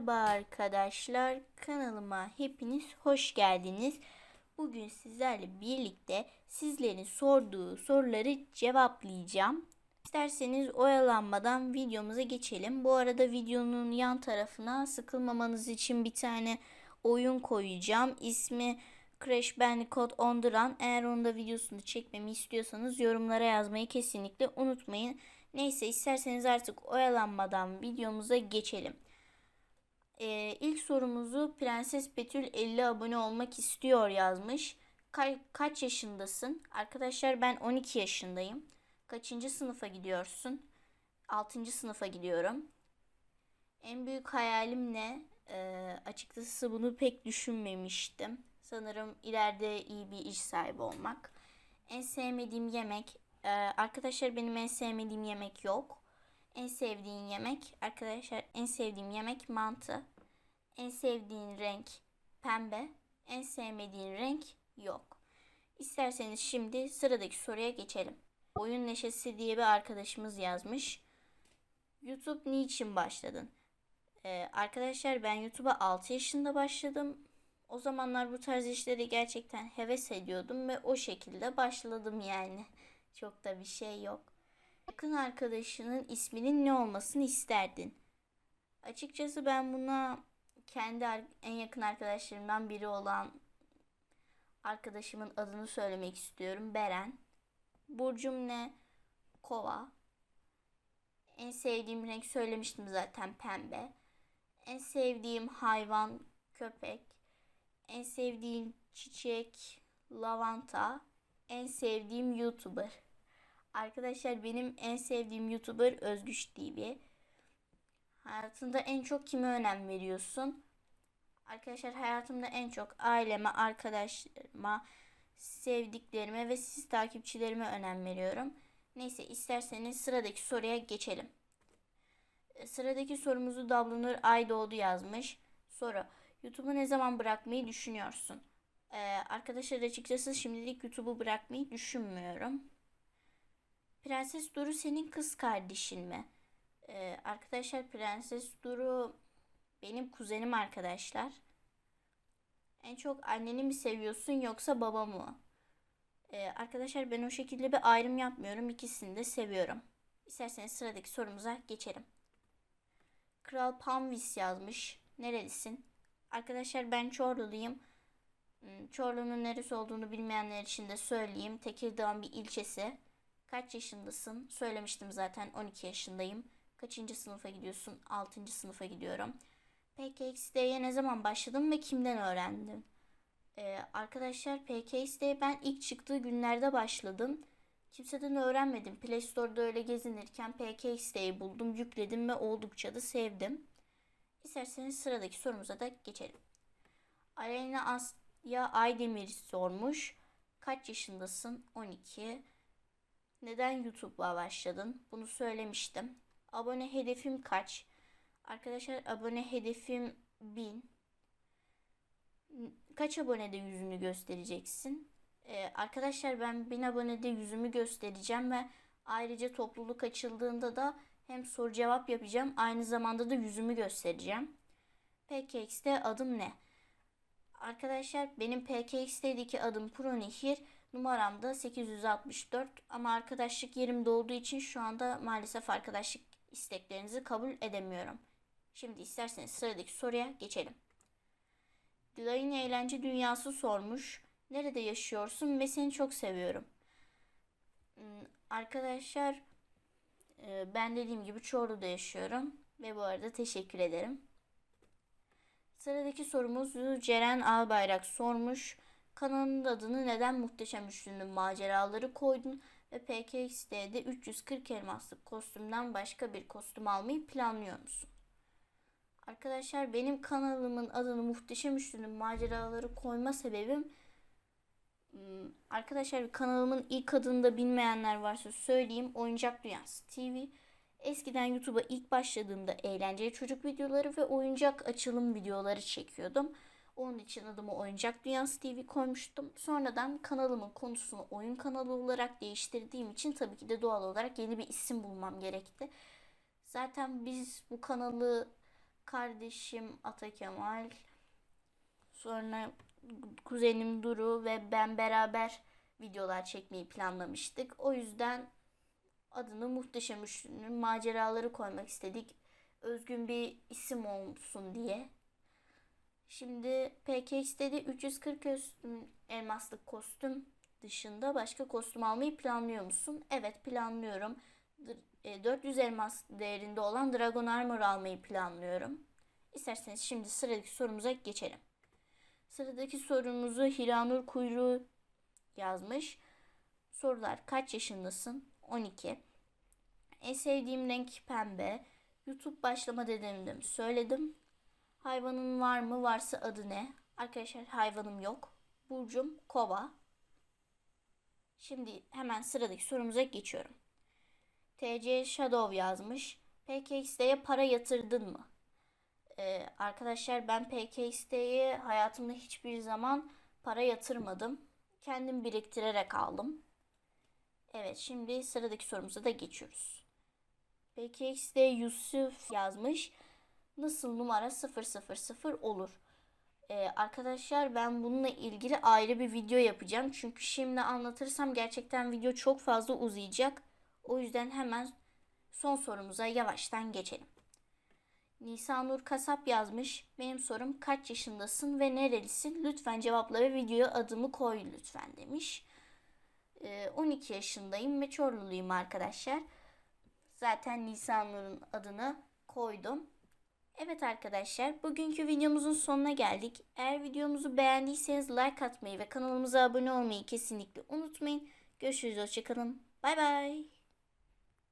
Merhaba arkadaşlar, kanalıma hepiniz hoş geldiniz. Bugün sizlerle birlikte sizlerin sorduğu soruları cevaplayacağım. İsterseniz oyalanmadan videomuza geçelim. Bu arada videonun yan tarafına sıkılmamanız için bir tane oyun koyacağım. İsmi Crash Bandicoot on the Run. Eğer onun da videosunu çekmemi istiyorsanız yorumlara yazmayı kesinlikle unutmayın. Neyse isterseniz artık oyalanmadan videomuza geçelim. Ee, ilk sorumuzu Prenses Betül 50 abone olmak istiyor yazmış. Ka- kaç yaşındasın? Arkadaşlar ben 12 yaşındayım. Kaçıncı sınıfa gidiyorsun? 6. sınıfa gidiyorum. En büyük hayalim ne? Ee, açıkçası bunu pek düşünmemiştim. Sanırım ileride iyi bir iş sahibi olmak. En sevmediğim yemek. Ee, arkadaşlar benim en sevmediğim yemek yok. En sevdiğin yemek arkadaşlar en sevdiğim yemek mantı. En sevdiğin renk pembe. En sevmediğin renk yok. İsterseniz şimdi sıradaki soruya geçelim. Oyun Neşesi diye bir arkadaşımız yazmış. YouTube niçin başladın? Ee, arkadaşlar ben YouTube'a 6 yaşında başladım. O zamanlar bu tarz işleri gerçekten heves ediyordum ve o şekilde başladım yani. Çok da bir şey yok. Yakın arkadaşının isminin ne olmasını isterdin? Açıkçası ben buna kendi en yakın arkadaşlarımdan biri olan arkadaşımın adını söylemek istiyorum. Beren. Burcum ne? Kova. En sevdiğim renk söylemiştim zaten pembe. En sevdiğim hayvan köpek. En sevdiğim çiçek lavanta. En sevdiğim YouTuber. Arkadaşlar benim en sevdiğim YouTuber Özgüç TV. Hayatında en çok kime önem veriyorsun? Arkadaşlar hayatımda en çok aileme, arkadaşlarıma, sevdiklerime ve siz takipçilerime önem veriyorum. Neyse isterseniz sıradaki soruya geçelim. E, Sıradaki sorumuzu Dubliner Aydoğdu yazmış. Soru. YouTube'u ne zaman bırakmayı düşünüyorsun? Ee, arkadaşlar açıkçası şimdilik YouTube'u bırakmayı düşünmüyorum. Prenses Duru senin kız kardeşin mi? Ee, arkadaşlar Prenses Duru benim kuzenim arkadaşlar. En çok anneni mi seviyorsun yoksa babamı mı? Ee, arkadaşlar ben o şekilde bir ayrım yapmıyorum. İkisini de seviyorum. İsterseniz sıradaki sorumuza geçelim. Kral Panvis yazmış. Nerelisin? Arkadaşlar ben Çorluluyum. Hmm, Çorlu'nun neresi olduğunu bilmeyenler için de söyleyeyim. Tekirdağ'ın bir ilçesi. Kaç yaşındasın? Söylemiştim zaten 12 yaşındayım. Kaçıncı sınıfa gidiyorsun? 6. sınıfa gidiyorum. PKXD'ye ne zaman başladın ve kimden öğrendin? Ee, arkadaşlar PKXD'ye ben ilk çıktığı günlerde başladım. Kimseden öğrenmedim. Play Store'da öyle gezinirken PKXD'yi buldum, yükledim ve oldukça da sevdim. İsterseniz sıradaki sorumuza da geçelim. Aleyna Asya Aydemir sormuş. Kaç yaşındasın? 12. Neden YouTube'a başladın? Bunu söylemiştim. Abone hedefim kaç? Arkadaşlar abone hedefim 1000. Kaç abonede yüzünü göstereceksin? Ee, arkadaşlar ben 1000 abonede yüzümü göstereceğim ve ayrıca topluluk açıldığında da hem soru cevap yapacağım aynı zamanda da yüzümü göstereceğim. PKX'de adım ne? Arkadaşlar benim PKX'deki adım Pronihir. Numaram da 864 ama arkadaşlık yerim dolduğu için şu anda maalesef arkadaşlık isteklerinizi kabul edemiyorum. Şimdi isterseniz sıradaki soruya geçelim. Dilay'ın eğlence dünyası sormuş. Nerede yaşıyorsun ve seni çok seviyorum. Hmm, Arkadaşlar e, ben dediğim gibi Çorlu'da yaşıyorum ve bu arada teşekkür ederim. Sıradaki sorumuzu Ceren Albayrak sormuş. Kanalının adını neden Muhteşem Üçlü'nün maceraları koydun ve PKXD'de 340 elmaslık kostümden başka bir kostüm almayı planlıyor musun? Arkadaşlar benim kanalımın adını Muhteşem Üçlü'nün maceraları koyma sebebim hmm, arkadaşlar kanalımın ilk adını da bilmeyenler varsa söyleyeyim. Oyuncak Dünyası TV. Eskiden YouTube'a ilk başladığımda eğlenceli çocuk videoları ve oyuncak açılım videoları çekiyordum. Onun için adımı Oyuncak Dünyası TV koymuştum. Sonradan kanalımın konusunu oyun kanalı olarak değiştirdiğim için tabii ki de doğal olarak yeni bir isim bulmam gerekti. Zaten biz bu kanalı kardeşim Ata Kemal, sonra kuzenim Duru ve ben beraber videolar çekmeyi planlamıştık. O yüzden adını Muhteşem Üçlü'nün maceraları koymak istedik. Özgün bir isim olsun diye. Şimdi PKX'de de 340 kostüm, elmaslık kostüm dışında başka kostüm almayı planlıyor musun? Evet planlıyorum. Dır- e, 400 elmas değerinde olan Dragon Armor almayı planlıyorum. İsterseniz şimdi sıradaki sorumuza geçelim. Sıradaki sorumuzu Hiranur Kuyruğu yazmış. Sorular kaç yaşındasın? 12. En sevdiğim renk pembe. YouTube başlama dedim söyledim. Hayvanın var mı? Varsa adı ne? Arkadaşlar hayvanım yok. Burcum kova. Şimdi hemen sıradaki sorumuza geçiyorum. TC Shadow yazmış. PKX'de para yatırdın mı? Ee, arkadaşlar ben PKX'de hayatımda hiçbir zaman para yatırmadım. Kendim biriktirerek aldım. Evet şimdi sıradaki sorumuza da geçiyoruz. PKX'de Yusuf yazmış. Nasıl numara 000 olur? Ee, arkadaşlar ben bununla ilgili ayrı bir video yapacağım. Çünkü şimdi anlatırsam gerçekten video çok fazla uzayacak. O yüzden hemen son sorumuza yavaştan geçelim. Nisanur Kasap yazmış. Benim sorum kaç yaşındasın ve nerelisin? Lütfen cevapla ve videoya adımı koy lütfen demiş. Ee, 12 yaşındayım ve Çorluluyum arkadaşlar. Zaten Nisanur'un adını koydum. Evet arkadaşlar bugünkü videomuzun sonuna geldik. Eğer videomuzu beğendiyseniz like atmayı ve kanalımıza abone olmayı kesinlikle unutmayın. Görüşürüz hoşçakalın. Bay bay.